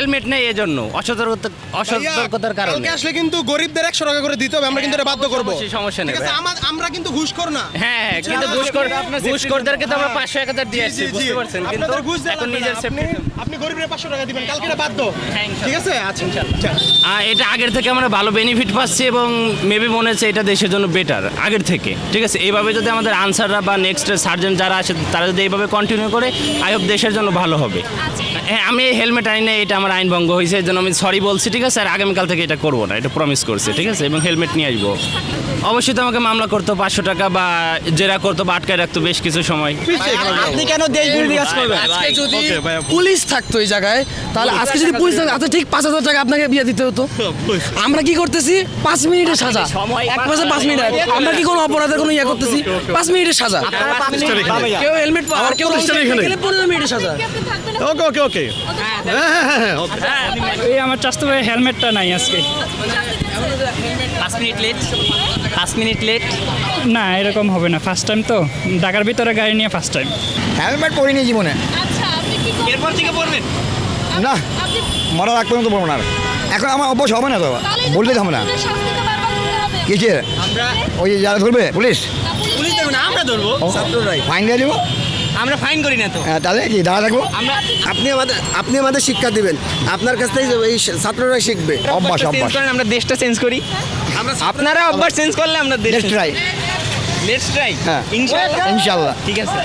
Helmet নেই এজন্য অসতর্কতা অসতর্কতার কারণে। কালকে আসলে কিন্তু গরিবদের একশো টাকা করে দিতে হবে আমরা কিন্তু এটা বাধ্য করব। সমস্যা নেই ঠিক আছে আমরা কিন্তু ঘুষখোর না। হ্যাঁ হ্যাঁ কিন্তু ঘুষখোর ঘুষখোরদেরকে তো আমরা পাঁচশো এক হাজার দিয়ে আসছি বুঝতে পারছেন কিন্তু ঘুষ এখন নিজের সেফটি আপনি গরিবের পাঁচশো টাকা দিবেন কালকে এটা বাধ্য। হ্যাঁ, ঠিক আছে? আচ্ছা। ইনশাল্লাহ। এটা আগের থেকে আমরা ভালো বেনিফিট পাচ্ছি এবং মেবি মনে হচ্ছে এটা দেশের জন্য বেটার আগের থেকে। ঠিক আছে এইভাবে যদি আমাদের আনসাররা বা নেক্সট সার্জন যারা আসে তারা যদি এইভাবে কন্টিনিউ করে আই হোপ দেশের জন্য ভালো হবে। হ্যাঁ আমি এই হেলমেট আনি না এটা আমার আইন ভঙ্গ হয়েছে এই জন্য আমি সরি বলছি ঠিক আছে? আর আগামীকাল থেকে এটা করব না এটা প্রমিস করছি ঠিক আছে? এবং হেলমেট নিয়ে আসব। অবশ্যই তো আমাকে মামলা করতো পাঁচশো টাকা বা জেরা করতো বা আটকায় রাখতো বেশ কিছু সময়। আপনি কেন দেশ বিরোধী কাজ করবেন? আজকে যদি পুলিশ থাকতো এই জায়গায় তাহলে আজকে যদি পুলিশ থাকতো আচ্ছা ঠিক পাঁচ হাজার টাকা আপনাকে বিয়ে দিতে হতো। আমরা কি করতেছি? পাঁচ মিনিটের সাজা। এক মাসে পাঁচ মিনিট। আমরা কি কোনো অপরাধের কোনো ইয়ে করতেছি? পাঁচ মিনিটের সাজা। কেউ হেলমেট আর কেউ পনেরো মিনিটের সাজা। ওকে ওকে ওকে। হ্যাঁ হ্যাঁ হ্যাঁ। এই আমার চাস্তো ভাই হেলমেটটা নাই আজকে। পাঁচ মিনিট লেট পাঁচ মিনিট লেট না এরকম হবে না। ফার্স্ট টাইম তো। ঢাকার ভিতরে গাড়ি নিয়ে ফার্স্ট টাইম হেলমেট পরিনি জীবনে। আচ্ছা আপনি এরপর থেকে পড়বেন না আপনি মরার আগ পর্যন্ত পড়ব না আর। এখন আমার অভ্যাস হবে না তো? বলতে হবে না। তো। কিসের? ওই যে যারা ধরবে পুলিশ? পুলিশ- আমরা ধরবো। ফাইন দিয়ে দেবো? আমরা ফাইন করি না তো। হ্যাঁ, তাহলে কি? দাঁড়া থাকব? আপনি আমাদের আপনি আমাদের শিক্ষা দিবেন। আপনার কাছ থেকে এই ছাত্ররা শিখবে। অভ্যাস অভ্যাস। করেন আমরা দেশটা চেঞ্জ করি। আপনারা অভ্যাস চেঞ্জ করলে আমরা দেশ লেটস ট্রাই লেটস ট্রাই হ্যাঁ। ইনশাআল্লাহ। ইনশাল্লাহ ঠিক আছে।